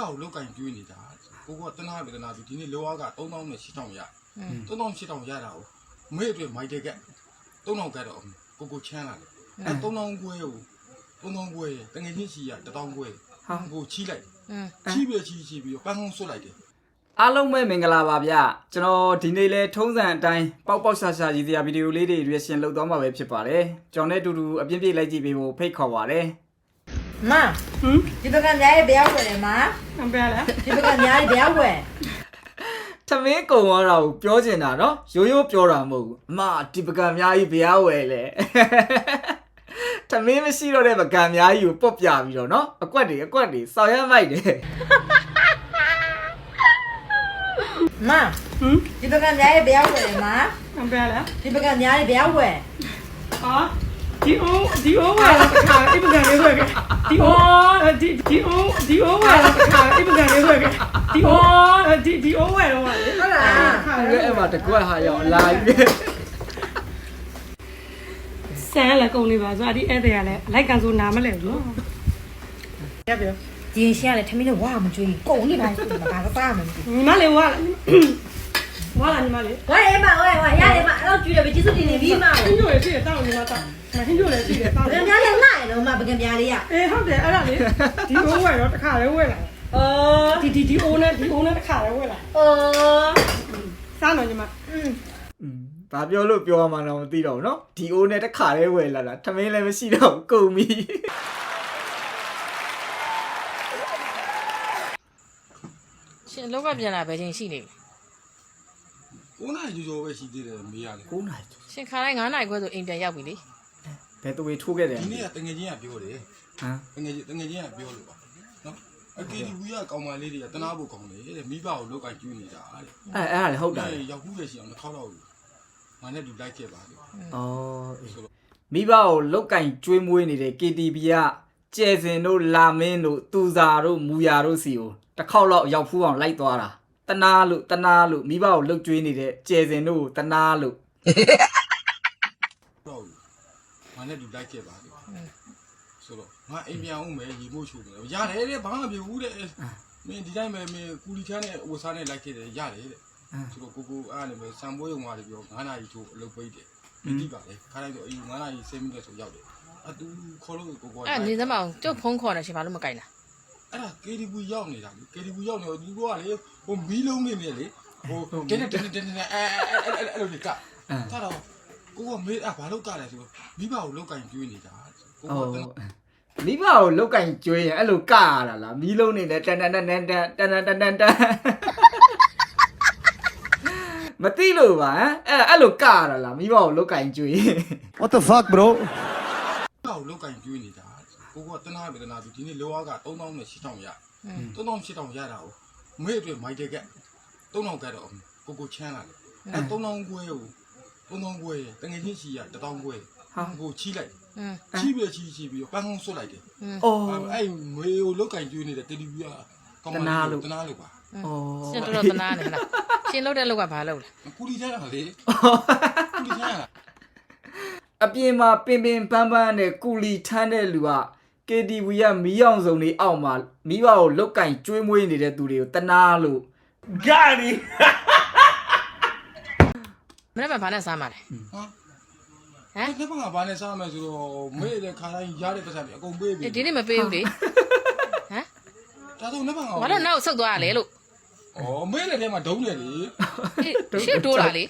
ကောက်လောက်ကင်ကျွေးနေတာကိုကတနာဗေဒနာဒီနေ့လောက3000နဲ့8000ရ3000 8000ရတာကိုမေ့အတွက်မိုက်တဲ့က3000ကတော့ကိုကိုချမ်းလာတယ်အဲ3000ခွဲကို3000ခွဲတငယ်ချင်းစီရ1000ခွဲကိုချီးလိုက်อืมချီးပြီးချီးချီးပြီးပန်းကုန်းဆွတ်လိုက်တယ်အားလုံးပဲမင်္ဂလာပါဗျကျွန်တော်ဒီနေ့လဲထုံးစံအတိုင်းပေါက်ပေါက်ရှာရှာရည်စရာဗီဒီယိုလေးတွေ reaction လုပ်သွားမှာပဲဖြစ်ပါတယ်ကျွန်တော်နဲ့အတူတူအပြင်းပြေးလိုက်ကြည့်ပေးဖို့ဖိတ်ခေါ်ပါတယ် မဟမ်ဒီဘက်ကများရဲ့ဘယ်ရောက်ွယ်လဲမအမ်ပယ်လားဒီဘက်ကများရဲ့ဘယ်ရောက်ွယ်ထမင်းကုံသွားတာကိုပြောချင်တာနော်ရိုးရိုးပြောတာမဟုတ်ဘူးအမဒီပကံအများကြီးဘရားဝယ်လဲထမင်းမရှိတော့တဲ့ပကံအများကြီးကိုပုတ်ပြပြီးတော့နော်အကွက်တွေအကွက်တွေဆော်ရမ်းမိုက်တယ်မဟမ်ဒီဘက်ကများရဲ့ဘယ်ရောက်ွယ်လဲမအမ်ပယ်လားဒီဘက်ကများရဲ့ဘယ်ရောက်ွယ်ဟာ ဒီအိုးဒီအိုးဝယ်လာတခါအိမ်ပကံလေးဝယ်ခဲ့ဒီအိုးဒီဒီအိုးဒီအိုးဝယ်လာတခါအိမ်ပကံလေးဝယ်ခဲ့ဒီအိုးဒီဒီအိုးဝယ်တော့ပါလေဟုတ်လားအဲ့အဲ့မှာတကွက်ဟာရောက်လာပြီဆန်လည်းကုန်နေပါဆိုအဒီဧည့်သည်ကလည်းအလိုက်ကန်ဆိုနားမလဲဘူးနော်ရပြဒီရင်ရှင်းရတယ်ထမင်းနဲ့ဝါမကြွေးကုန်နေပါ့ဆိုမှာဘာသာမသိညီမလေးဝါ လာဝါလာညီမလေး ဝါရဲမဝါရဲဝါရတယ်မအဲ့တော့ကြွေးတယ်ပဲကျေးဇူးတင်နေပြီမ ဟင်းကျိုးလေးရှိတယ်တောင်းညီမတောင်းဟင်းကျိုးလေးရှိတယ်တောင်း ဘယ်များလဲလှရတော့မပကံများလေးရ အေးဟုတ်တယ်အဲ့ဒါလေဒီအိုးဝယ်တော့တခါလေးဝယ်လာ အော် ဒီဒီဒီအိုးနဲ့ဒီအိုးနဲ့တခါလေးဝယ်လာ အော် စားတော့ညီမ อืม อืมဘာပြောလို့ပြောမှန်းတော့မသိတော့ဘူးเนาะဒီအိုးနဲ့တစ်ခါတည်းဝယ်လာတာထမင်းလည်းမရှိတော့ဘူးကုန်ပြီ ရှင်လောကပြန်လာပဲချင်းရှိနေပြီ ကိုနာရီကျော်ပဲရှိသေးတယ်မေးရတယ်9နိုင်ရှင်ခါတိုင်း9နိုင်ခွဲဆိုအိမ်ပြန်ရောက်ပြီလေဘယ်သူတွေထိုးခဲ့တယ်ဒီနေ့ကတငယ်ချင်းကပြောတယ်ဟမ်တငယ်ချင်းတငယ်ချင်းကပြောလို့ပါနော်အကေဒီဝီကကောင်မလေးတွေကတနာဖို့ကောင်းတယ်တဲ့မိဘကိုလောက်ကင်ကျွေးနေတာတဲ့အဲအဲ့ဒါလည်းဟုတ်တာလေရောက်ခုလည်းရှိအောင်တစ်ခေါက်တော့ငါနဲ့တူလိုက်ခဲ့ပါလေဩမိဘကိုလောက်ကင်ကျွေးမွေးနေတဲ့ KTB ကကျဲစင်တို့လာမင်းတို့သူစာတို့မူယာတို့စီကိုတစ်ခေါက်လောက်ရောက်ဖူးအောင်လိုက်သွားတာ တနာလို့တနာလို့မိဘကိုလှုပ်ကျွေးနေတဲ့ကျဲစင်တို့ကိုတနာလို့တော့ငါနဲ့တူလိုက်ခဲ့ပါလေဆိုတော့ငါအိမ်ပြန်အောင်မယ်ညီမို့ချို့တယ်ရတယ်တဲ့ဘာမှမဖြစ်ဘူးတဲ့မင်းဒီတိုင်းပဲမင်းကူလီချမ်းနဲ့ဝစားနဲ့လိုက်ခဲ့တယ်ရတယ်တဲ့ဆိုတော့ကိုကိုအားလည်းပဲစံပွဲုံသွားတယ်ပြော9နာရီချို့အလုပ်ပိတ်တယ်ဒီပါလေခါလိုက်တော့အေး9နာရီ10မိနစ်ဆိုရောက်တယ်အတူခေါ်လို့ကိုကိုအဲ့နေသမောင်ကျုပ်ဖုန်းခေါ်တယ်ရှင်ဘာလို့မကင်တာ အဲ့ဒါ KDB ရောက်နေတာလေ KDB ရောက်နေတော့ဒီကောကလေဟိုမီးလုံးနေနေလေဟိုတင်းတင်းတင်းတင်းအဲအဲအဲလိုလေကတာတော့ကိုကမေးอ่ะဘာလို့ကလဲဆိုမိဘကိုလောက်ကင်ကျွေးနေတာကိုဩကမိဘကိုလောက်ကင်ကျွေးရင်အဲ့လိုကရတာလားမီးလုံးနေနဲ့တန်တန်တန်တန်တန်တန်တန်တန်တန်တန်မသိလို့ပါဟမ်အဲ့အဲ့လိုကရတာလားမိဘကိုလောက်ကင်ကျွေး What the fuck, bro? မိဘကိုလောက်ကင်ကျွေးနေတာ ကိုကတနာဗေဒနာဒီနေ့လောက3000နဲ့8000ရ3000 8000ရတာကိုမေးအတွက်မိုက်တဲ့က3000ကတော့ကိုကိုချမ်းလာတယ်အဲ3000ခွဲကို3000ခွဲတငယ်ချင်းစီရ1000ခွဲကိုချီးလိုက်อืมချီးပြီးချီးချီးပြီးပန်းကုန်းဆွတ်လိုက်တယ်။အော်အဲ့ငွေကိုလောက်ကင်ကျွေးနေတဲ့တေဒီဗီကကောင်းတနာလို့ပါအော်ရှင်တော်တော်တနာနေခလားရှင်လောက်တဲ့လောက်ကဘာလောက်လဲကူလီချမ်းတာလေကူလီချမ်းတာအပြင်မှာပင်ပင်ပန်းပန်းနဲ့ကူလီထမ်းတဲ့လူက KTV ကမီးအောင်စုံလေးအောက်မှာမိဘကိုလောက်ကင်ကျွေးမွေးနေတဲ့သူတွေကိုတနာလို့မနေ့ကဘာနဲ့စားမှာလဲဟာဟမ်ဒီဘက်ကဘာနဲ့စားမယ်ဆိုတော့မေးတဲ့ခါတိုင်းရတဲ့ပတ်စံတွေအကုန်ပေးပြီဒီနေ့မပေးဘူးလေဟမ်ဒါဆိုနှစ်ဘက်ကဘာလို့နောက်ဆုတ်သွားရလဲလို့ဩမေးတဲ့ထဲမှာဒုံးတယ်လေရှေ့တိုးလာလေ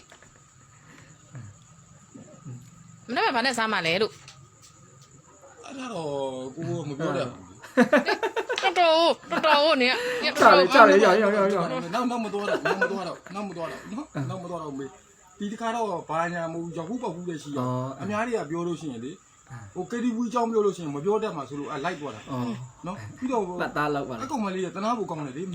မနေ့ကဘာနဲ့စားမှာလဲလို့ အဲ့ဒါတော့ကိုကိုမပြောတတ်ဘူးတော်တော်တော်တော်နေရချလေချလေရရရရနောက်နောက်မတော်တော့နောက်မတော်တော့နောက်မတော်တော့နော်နောက်မတော်တော့မေးဒီတခါတော့ဘာညာမဟုတ်ရောက်ဘူးပေါ့ဘူးလေရှိရအများကြီးကပြောလို့ရှိရင်လေ ဟို KTV အကြောင်းပြောလို့ရှိရင်မပြောတတ်မှာဆိုလို့အလိုက်သွားတာအော်နော်ပြီးတော့ပတ်သားလောက်ပါအလားကောင်မလေးကတနာဖို့ကောင်းတယ်လေအမေ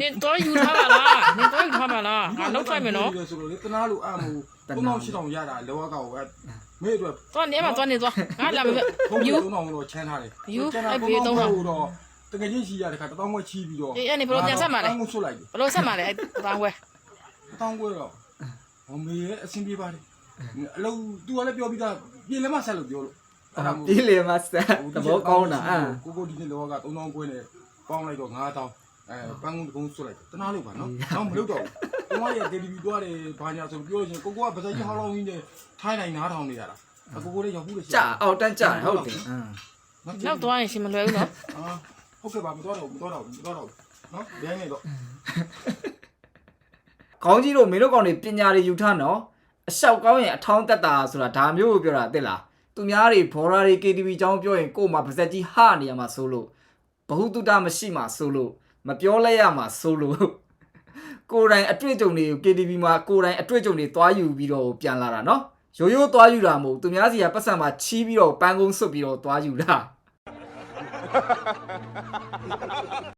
နေတော့ယူထားပါလားနေတော့ယူထားပါလားငါလောက်ဆိုင်မယ်နော်ဆိုတော့လေတနာလို့အမှု3000 8000ရတာလောကကောပဲမေ့အတွက်သွားနေမှာသွားနေသွားငါလာမယ်ဖုန်းယူ 3000တော့ချမ်းထားတယ်ယူချမ်းအဲ့ဘေး3000တော့တကယ်ချင်းရှိရတဲ့ခါ1000ခွဲချီးပြီးတော့အေးအဲ့နေဘယ်လိုပြန်ဆက်မှာလဲ1000ခွဲဆွတ်လိုက်တယ်ဘလို့ဆက်မှာလဲအဲ့တောင်းဝဲ1000ခွဲတော့ဟောမေရဲ့အဆင်ပြေပါတယ်အလုံး तू ကလည်းပြောပြီးသားပြင်လည်းမဆက်လို့ပြောလို့အဲ့ ဒါမို့ဒီလေမဆက်သဘောကောင်းတာအာကိုကိုဒီနေ့လောက3000ခွဲနဲ့ပေါင်းလိုက်တော့9000အဲပန်းကုန်းတကုန်းဆွတ်လိုက်တနာလို့ပါနော်တော့မလုပ်တော့ဘူးဘုံကရ KTV သွားတယ်ဘာညာဆိုပြောလို့ချင်းကိုကိုကဗစက်ကြီးဟောင်းလောင်းကြီးနဲ့ထိုင်းနိုင်နားထောင်နေရတာကိုကိုလည်းရောက်ဘူးလေကြာအောက်တန်းကြာတယ်ဟုတ်တယ်အင်းနောက်သွားရင်ရှင်မလွယ်ဘူးနော်အာဟုတ်ကဲ့ပါမတော်တော့ဘူးမတော်တော့ဘူးမတော်တော့ဘူးနော်ဘယ်နဲ့တော့ခေါင်းကြီးတို့မင်းတို့ကောင်တွေပညာတွေယူထားနော်အလျှောက်ကောင်းရင်အထောင်းတက်တာဆိုတာဒါမျိုးကိုပြောတာသိလား သူများတွေဘော်ရာတွေ KTV အကြောင်းပြောရင်ကို့မှာပါဇက်ကြီးဟနေရမှာဆိုလို့ဘ ഹു တုတမရှိမှာဆိုလို့မပြောလဲရမှာဆိုလို့ကိုယ်တိုင်အတွေ့အကြုံတွေကို KTV မှာကိုယ်တိုင်အတွေ့အကြုံတွေသွားယူပြီးတော့ပြန်လာတာနော်ရိုးရိုးသွားယူတာမဟုတ်သူများစီကပတ်စံမှာချီးပြီးတော့ပန်းကုန်းဆွတ်ပြီးတော့သွားယူတာ